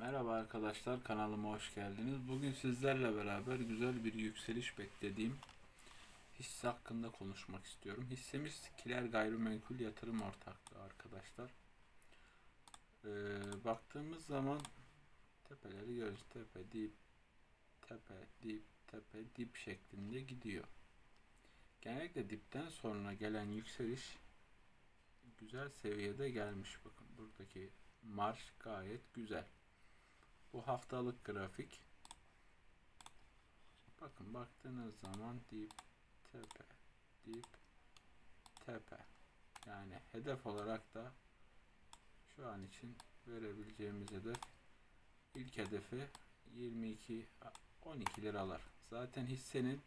Merhaba arkadaşlar kanalıma hoş geldiniz. Bugün sizlerle beraber güzel bir yükseliş beklediğim hisse hakkında konuşmak istiyorum. Hissemiz Kiler Gayrimenkul Yatırım Ortaklığı arkadaşlar. Ee, baktığımız zaman tepeleri görüyoruz. Tepe, dip, tepe, dip, tepe, dip şeklinde gidiyor. Genellikle dipten sonra gelen yükseliş güzel seviyede gelmiş. Bakın buradaki marş gayet güzel. Bu haftalık grafik. Bakın baktığınız zaman dip, tepe, dip, tepe. Yani hedef olarak da şu an için verebileceğimiz hedef ilk hedefi 22 12 liralar. Zaten hissenin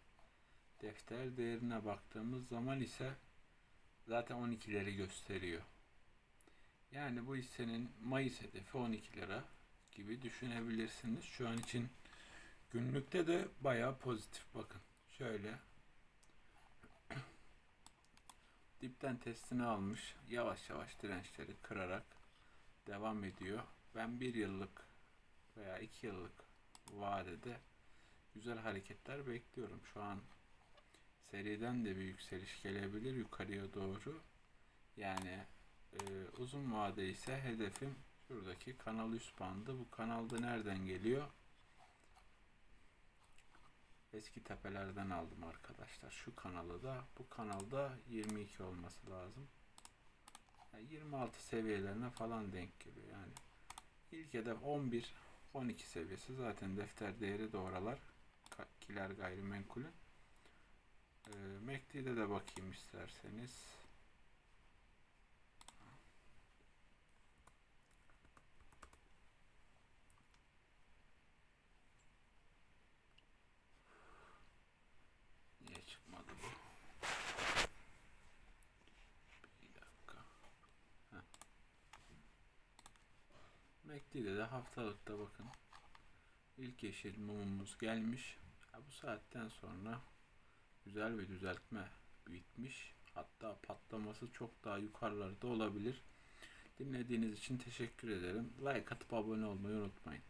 defter değerine baktığımız zaman ise zaten 12'leri gösteriyor. Yani bu hissenin Mayıs hedefi 12 lira gibi düşünebilirsiniz. Şu an için günlükte de bayağı pozitif bakın. Şöyle dipten testini almış. Yavaş yavaş dirençleri kırarak devam ediyor. Ben bir yıllık veya iki yıllık vadede güzel hareketler bekliyorum. Şu an seriden de bir yükseliş gelebilir yukarıya doğru. Yani e, uzun vade ise hedefim şuradaki kanal üst bandı. Bu kanalda nereden geliyor? Eski tepelerden aldım arkadaşlar. Şu kanalı da bu kanalda 22 olması lazım. Yani 26 seviyelerine falan denk geliyor yani. İlk hedef 11 12 seviyesi zaten defter değeri de oralar. Kiler gayrimenkulün. E, MACD'de de bakayım isterseniz. MACD'de de haftalıkta bakın. İlk yeşil mumumuz gelmiş. Ya bu saatten sonra güzel bir düzeltme bitmiş. Hatta patlaması çok daha yukarılarda olabilir. Dinlediğiniz için teşekkür ederim. Like atıp abone olmayı unutmayın.